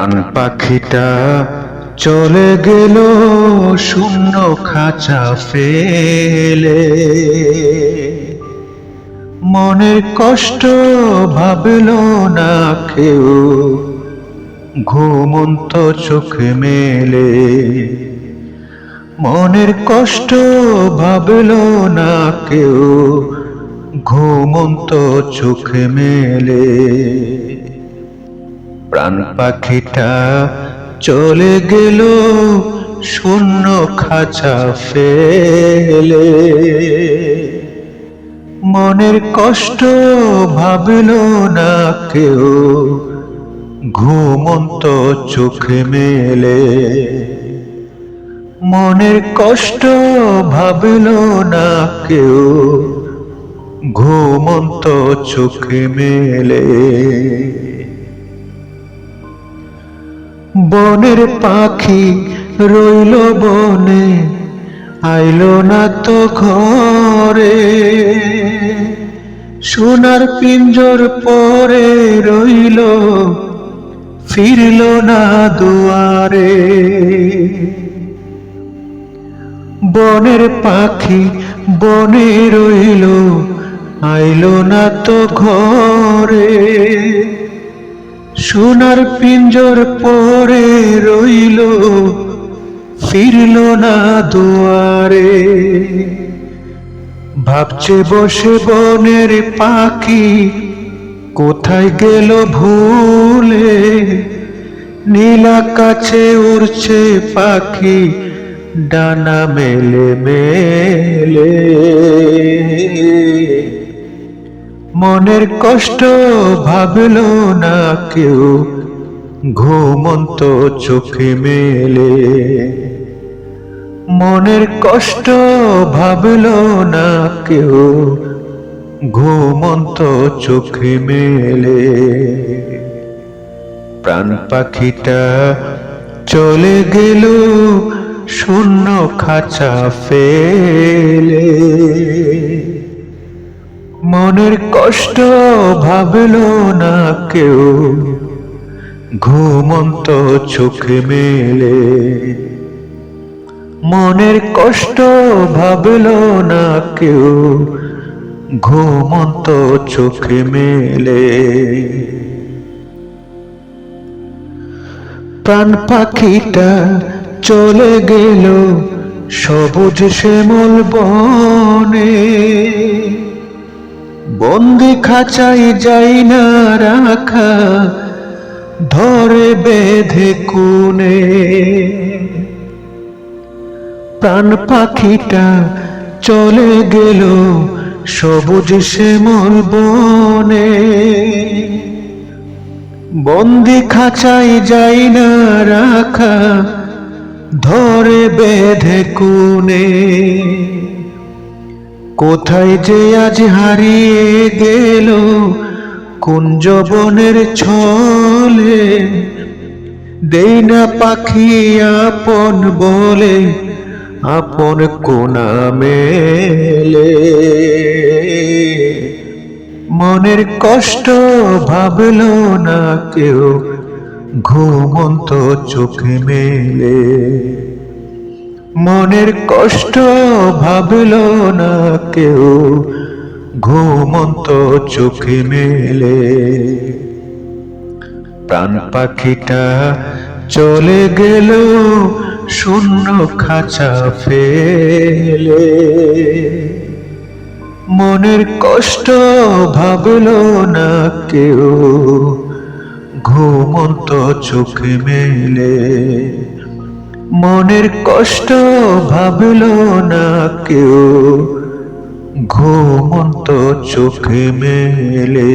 প্রাণ পাখিটা চলে গেল শূন্য খাঁচা ফেলে। মনের কষ্ট ভাবল না কেউ, ঘুমন্ত চোখে মেলে। মনের কষ্ট ভাবল না কেউ, ঘুমন্ত চোখে মেলে। প্রাণ পাখিটা চলে গেল, শূন্য খাঁচা ফেলে। মনের কষ্ট ভাবল না কেউ, ঘুমন্ত চোখে মেলে। মনের কষ্ট ভাবল না কেউ, ঘুমন্ত চোখে মেলে। বনের পাখি রইল বনে, আইল না তো ঘরে। সোনার পিঞ্জর পরে রইল, ফিরল না দুয়ারে। বনের পাখি বনে রইল, আইল না তো ঘরে। সোনার পিঞ্জর পরে রইল, ফিরল না দুয়ারে। ভাবছে বসে বনের পাখি, কোথায় গেল ভুলে? নীলা কাছে উড়ছে পাখি, ডানা মেলে মেলে। মনের কষ্ট ভাবল না কেউ, ঘুমন্ত চোখে মেলে। মনের কষ্ট ভাবল না কেউ, ঘুমন্ত চোখে মেলে। প্রাণ পাখিটা চলে গেল, শূন্য খাঁচা ফেলে। মনের কষ্ট ভাবল না কেউ। ঘুমন্ত চোখে মেলে। মনের কষ্ট ভাবল না কেউ। ঘুমন্ত চোখে মেলে। প্রাণ পাখিটা চলে গেল সবুজ শ্যামল বনে। বন্দি খাঁচাই যাই না রাখা, ধরে বেঁধে কোণে। প্রাণ পাখিটা চলে গেল সবুজ শ্যামল বনে। বন্দি খাঁচাই যাই না রাখা, ধরে বেঁধে কোণে। কোথায় যে আজ হারিয়ে গেল? কুঞ্জ বনের ছলে? দেই না পাখি আপন বলে, আপন কোনা মেলে। মনের কষ্ট ভাবল না কেউ, ঘুমন্ত চোখে মেলে। মনের কষ্ট ভাবল না কেউ, ঘুমন্ত চোখে মেলে। প্রাণ পাখিটা চলে গেল, শূন্য খাঁচা ফেলে। মনের কষ্ট ভাবল না কেউ, ঘুমন্ত চোখে মেলে। মনের কষ্ট ভাবল না কেউ। ঘুমন্ত চোখে মেলে।